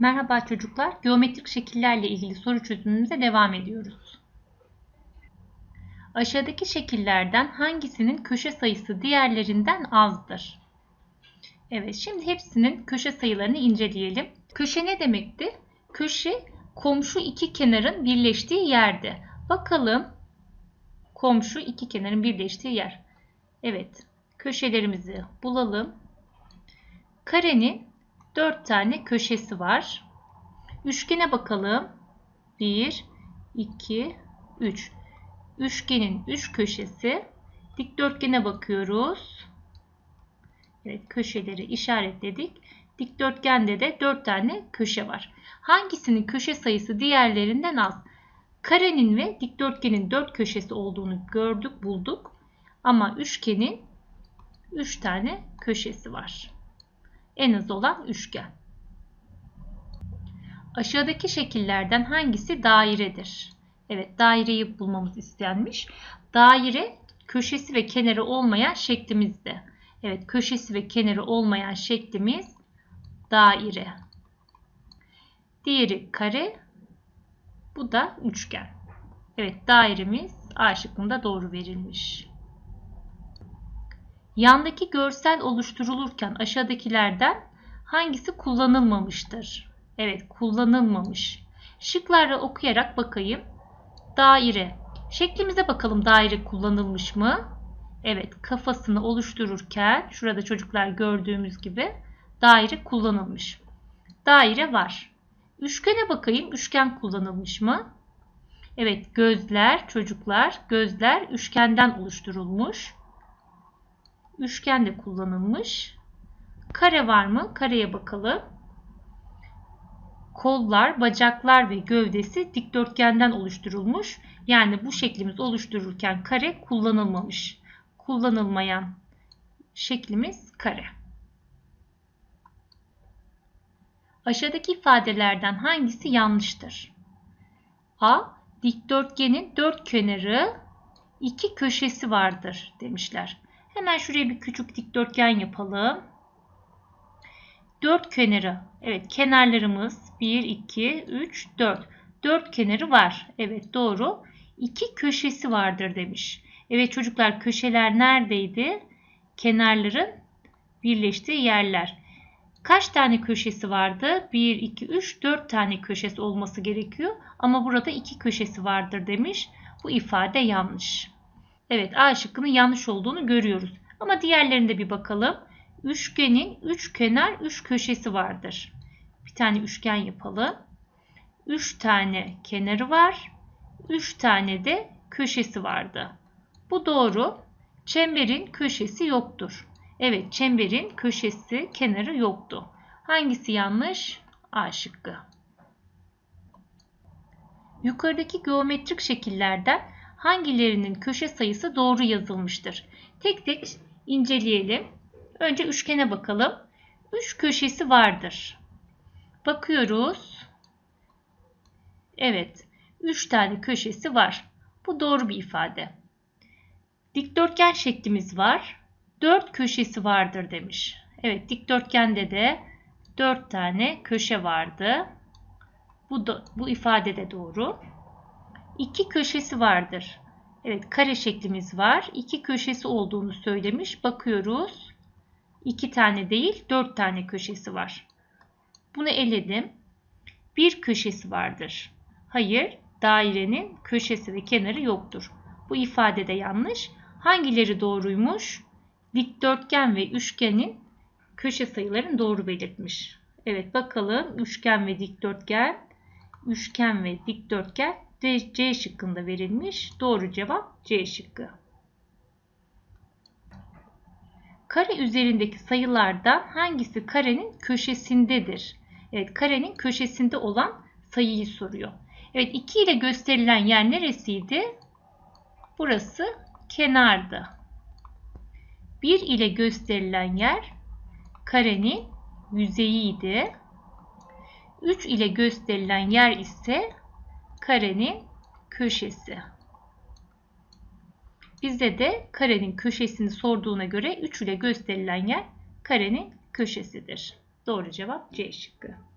Merhaba çocuklar. Geometrik şekillerle ilgili soru çözümümüze devam ediyoruz. Aşağıdaki şekillerden hangisinin köşe sayısı diğerlerinden azdır? Evet, şimdi hepsinin köşe sayılarını inceleyelim. Köşe ne demekti? Köşe komşu iki kenarın birleştiği yerde. Bakalım komşu iki kenarın birleştiği yer. Evet, köşelerimizi bulalım. Karenin 4 tane köşesi var. Üçgene bakalım. 1, 2, 3. Üçgenin 3 köşesi. Dikdörtgene bakıyoruz. Evet köşeleri işaretledik. Dikdörtgende de 4 tane köşe var. Hangisinin köşe sayısı diğerlerinden az? Karenin ve dikdörtgenin 4 köşesi olduğunu gördük, bulduk. Ama üçgenin 3 tane köşesi var en az olan üçgen. Aşağıdaki şekillerden hangisi dairedir? Evet daireyi bulmamız istenmiş. Daire köşesi ve kenarı olmayan şeklimizde. Evet köşesi ve kenarı olmayan şeklimiz daire. Diğeri kare. Bu da üçgen. Evet dairemiz A şıkkında doğru verilmiş. Yandaki görsel oluşturulurken aşağıdakilerden hangisi kullanılmamıştır? Evet kullanılmamış. Şıkları okuyarak bakayım. Daire. Şeklimize bakalım daire kullanılmış mı? Evet kafasını oluştururken şurada çocuklar gördüğümüz gibi daire kullanılmış. Daire var. Üçgene bakayım üçgen kullanılmış mı? Evet gözler çocuklar gözler üçgenden oluşturulmuş. Üçgen de kullanılmış. Kare var mı? Kareye bakalım. Kollar, bacaklar ve gövdesi dikdörtgenden oluşturulmuş. Yani bu şeklimiz oluştururken kare kullanılmamış. Kullanılmayan şeklimiz kare. Aşağıdaki ifadelerden hangisi yanlıştır? A. Dikdörtgenin dört kenarı iki köşesi vardır demişler. Hemen şuraya bir küçük dikdörtgen yapalım. Dört kenarı. Evet kenarlarımız 1, 2, 3, 4. Dört kenarı var. Evet doğru. İki köşesi vardır demiş. Evet çocuklar köşeler neredeydi? Kenarların birleştiği yerler. Kaç tane köşesi vardı? 1, 2, 3, 4 tane köşesi olması gerekiyor. Ama burada iki köşesi vardır demiş. Bu ifade yanlış. Evet A şıkkının yanlış olduğunu görüyoruz. Ama diğerlerinde bir bakalım. Üçgenin üç kenar üç köşesi vardır. Bir tane üçgen yapalım. Üç tane kenarı var. Üç tane de köşesi vardı. Bu doğru. Çemberin köşesi yoktur. Evet çemberin köşesi kenarı yoktu. Hangisi yanlış? A şıkkı. Yukarıdaki geometrik şekillerden hangilerinin köşe sayısı doğru yazılmıştır? Tek tek inceleyelim. Önce üçgene bakalım. Üç köşesi vardır. Bakıyoruz. Evet. Üç tane köşesi var. Bu doğru bir ifade. Dikdörtgen şeklimiz var. Dört köşesi vardır demiş. Evet dikdörtgende de dört tane köşe vardı. Bu, da, bu ifade de doğru iki köşesi vardır. Evet kare şeklimiz var. İki köşesi olduğunu söylemiş. Bakıyoruz. İki tane değil dört tane köşesi var. Bunu eledim. Bir köşesi vardır. Hayır dairenin köşesi ve kenarı yoktur. Bu ifade de yanlış. Hangileri doğruymuş? Dikdörtgen ve üçgenin köşe sayılarını doğru belirtmiş. Evet bakalım üçgen ve dikdörtgen, üçgen ve dikdörtgen D, C şıkkında verilmiş. Doğru cevap C şıkkı. Kare üzerindeki sayılardan hangisi karenin köşesindedir? Evet karenin köşesinde olan sayıyı soruyor. Evet 2 ile gösterilen yer neresiydi? Burası kenardı. 1 ile gösterilen yer karenin yüzeyiydi. 3 ile gösterilen yer ise karenin köşesi. Bizde de karenin köşesini sorduğuna göre 3 ile gösterilen yer karenin köşesidir. Doğru cevap C şıkkı.